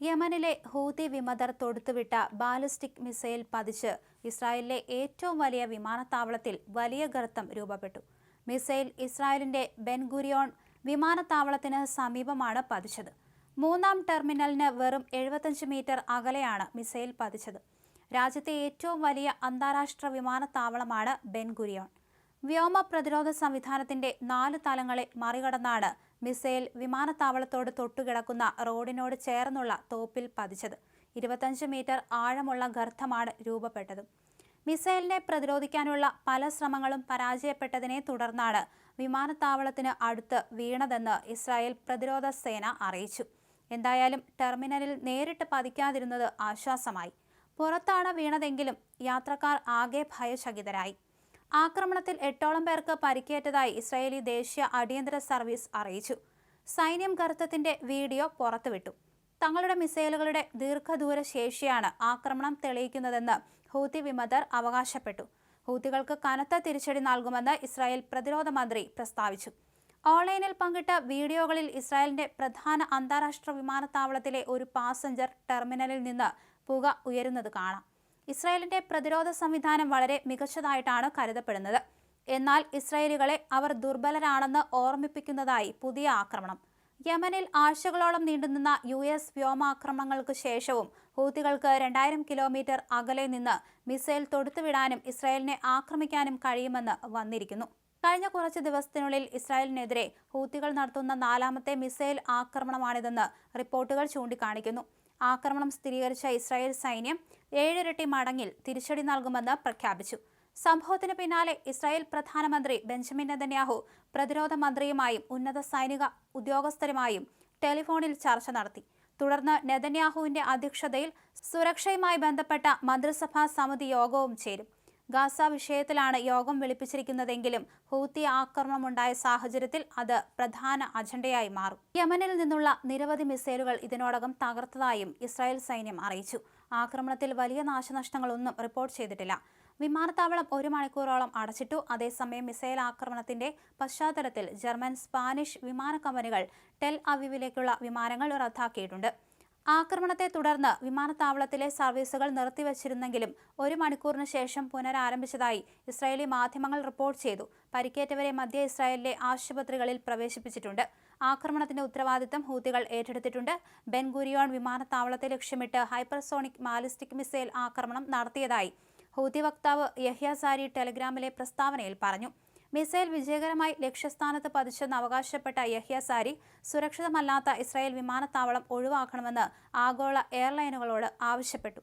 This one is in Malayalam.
യമനിലെ ഹൂതി വിമതർ തൊടുത്തുവിട്ട ബാലിസ്റ്റിക് മിസൈൽ പതിച്ച് ഇസ്രായേലിലെ ഏറ്റവും വലിയ വിമാനത്താവളത്തിൽ വലിയ ഗർത്തം രൂപപ്പെട്ടു. മിസൈൽ ഇസ്രായേലിന്റെ ബെൻഗുരിയോൺ വിമാനത്താവളത്തിന് സമീപമാണ് പതിച്ചത്. മൂന്നാം ടെർമിനലിന് വെറും എഴുപത്തഞ്ച് മീറ്റർ അകലെയാണ് മിസൈൽ പതിച്ചത്. രാജ്യത്തെ ഏറ്റവും വലിയ അന്താരാഷ്ട്ര വിമാനത്താവളമാണ് ബെൻഗുരിയോൺ. വ്യോമ പ്രതിരോധ സംവിധാനത്തിന്റെ നാല് തലങ്ങളെ മറികടന്നാണ് മിസൈൽ വിമാനത്താവളത്തോട് തൊട്ടുകിടക്കുന്ന റോഡിനോട് ചേർന്നുള്ള തോപ്പിൽ പതിച്ചത്. ഇരുപത്തഞ്ച് മീറ്റർ ആഴമുള്ള ഗർത്തമാണ് രൂപപ്പെട്ടത്. മിസൈലിനെ പ്രതിരോധിക്കാനുള്ള പല ശ്രമങ്ങളും പരാജയപ്പെട്ടതിനെ തുടർന്നാണ് വിമാനത്താവളത്തിന് അടുത്ത് വീണതെന്ന് ഇസ്രായേൽ പ്രതിരോധ സേന അറിയിച്ചു. എന്തായാലും ടെർമിനലിൽ നേരിട്ട് പതിക്കാതിരുന്നത് ആശ്വാസമായി. പുറത്താണ് വീണതെങ്കിലും യാത്രക്കാർ ആകെ ഭയചകിതരായി ആക്രമണത്തിൽ എട്ടോളം പേർക്ക് പരിക്കേറ്റതായി ഇസ്രായേലി ദേശീയ അടിയന്തര സർവീസ് അറിയിച്ചു. സൈന്യം ഗർത്തത്തിന്റെ വീഡിയോ പുറത്തുവിട്ടു. തങ്ങളുടെ മിസൈലുകളുടെ ദീർഘദൂര ശേഷിയാണ് ആക്രമണം തെളിയിക്കുന്നതെന്ന് ഹൂത്തി വിമതർ അവകാശപ്പെട്ടു. ഹൂത്തികൾക്ക് കനത്ത തിരിച്ചടി നൽകുമെന്ന് ഇസ്രായേൽ പ്രതിരോധ മന്ത്രി പ്രസ്താവിച്ചു. ഓൺലൈനിൽ പങ്കിട്ട വീഡിയോകളിൽ ഇസ്രായേലിന്റെ പ്രധാന അന്താരാഷ്ട്ര വിമാനത്താവളത്തിലെ ഒരു പാസഞ്ചർ ടെർമിനലിൽ നിന്ന് പുക ഉയരുന്നത് കാണാം. ഇസ്രായേലിന്റെ പ്രതിരോധ സംവിധാനം വളരെ മികച്ചതായിട്ടാണ് കരുതപ്പെടുന്നത്. എന്നാൽ ഇസ്രായേലുകളെ അവർ ദുർബലരാണെന്ന് ഓർമ്മിപ്പിക്കുന്നതായി പുതിയ ആക്രമണം. യമനിൽ ആഴ്ചകളോളം നീണ്ടുനിന്ന യു എസ് വ്യോമാക്രമണങ്ങൾക്ക് ശേഷവും ഹൂത്തികൾക്ക് രണ്ടായിരം കിലോമീറ്റർ അകലെ നിന്ന് മിസൈൽ തൊടുത്തുവിടാനും ഇസ്രായേലിനെ ആക്രമിക്കാനും കഴിയുമെന്ന് വന്നിരിക്കുന്നു. കഴിഞ്ഞ കുറച്ച് ദിവസത്തിനുള്ളിൽ ഇസ്രായേലിനെതിരെ ഹൂത്തികൾ നടത്തുന്ന നാലാമത്തെ മിസൈൽ ആക്രമണമാണിതെന്ന് റിപ്പോർട്ടുകൾ ചൂണ്ടിക്കാണിക്കുന്നു. ആക്രമണം സ്ഥിരീകരിച്ച ഇസ്രായേൽ സൈന്യം ഏഴിരട്ടി മടങ്ങിൽ തിരിച്ചടി നൽകുമെന്ന് പ്രഖ്യാപിച്ചു. സംഭവത്തിന് പിന്നാലെ ഇസ്രായേൽ പ്രധാനമന്ത്രി ബെഞ്ചമിൻ നെതന്യാഹു പ്രതിരോധ മന്ത്രിയുമായും ഉന്നത സൈനിക ഉദ്യോഗസ്ഥരുമായും ടെലിഫോണിൽ ചർച്ച നടത്തി. തുടർന്ന് നെതന്യാഹുവിന്റെ അധ്യക്ഷതയിൽ സുരക്ഷയുമായി ബന്ധപ്പെട്ട മന്ത്രിസഭാ സമിതി യോഗവും ചേരും. ഗാസ വിഷയത്തിലാണ് യോഗം വിളിപ്പിച്ചിരിക്കുന്നതെങ്കിലും ഹൂത്തി ആക്രമണമുണ്ടായ സാഹചര്യത്തിൽ അത് പ്രധാന അജണ്ടയായി മാറും. യമനിൽ നിന്നുള്ള നിരവധി മിസൈലുകൾ ഇതിനോടകം തകർത്തതായും ഇസ്രായേൽ സൈന്യം അറിയിച്ചു. ആക്രമണത്തിൽ വലിയ നാശനഷ്ടങ്ങളൊന്നും റിപ്പോർട്ട് ചെയ്തിട്ടില്ല. വിമാനത്താവളം ഒരു മണിക്കൂറോളം അടച്ചിട്ടു. അതേസമയം മിസൈൽ ആക്രമണത്തിന്റെ പശ്ചാത്തലത്തിൽ ജർമ്മൻ സ്പാനിഷ് വിമാന കമ്പനികൾ ടെൽ അവിവിലേക്കുള്ള വിമാനങ്ങൾ റദ്ദാക്കിയിട്ടുണ്ട്. ആക്രമണത്തെ തുടർന്ന് വിമാനത്താവളത്തിലെ സർവീസുകൾ നിർത്തിവച്ചിരുന്നെങ്കിലും ഒരു മണിക്കൂറിന് ശേഷം പുനരാരംഭിച്ചതായി ഇസ്രായേലി മാധ്യമങ്ങൾ റിപ്പോർട്ട് ചെയ്തു. പരിക്കേറ്റവരെ മധ്യ ഇസ്രായേലിലെ ആശുപത്രികളിൽ പ്രവേശിപ്പിച്ചിട്ടുണ്ട്. ആക്രമണത്തിന്റെ ഉത്തരവാദിത്തം ഹൂത്തികൾ ഏറ്റെടുത്തിട്ടുണ്ട്. ബെൻഗുരിയോൺ വിമാനത്താവളത്തെ ലക്ഷ്യമിട്ട് ഹൈപ്പർസോണിക് മാലിസ്റ്റിക് മിസൈൽ ആക്രമണം നടത്തിയതായി ഹൂതി വക്താവ് യഹ്യ സാരി ടെലഗ്രാമിലെ പ്രസ്താവനയിൽ പറഞ്ഞു. മിസൈൽ വിജയകരമായി ലക്ഷ്യസ്ഥാനത്ത് പതിച്ചെന്ന് അവകാശപ്പെട്ട യഹ്യ സാരി സുരക്ഷിതമല്ലാത്ത ഇസ്രായേൽ വിമാനത്താവളം ഒഴിവാക്കണമെന്ന് ആഗോള എയർലൈനുകളോട് ആവശ്യപ്പെട്ടു.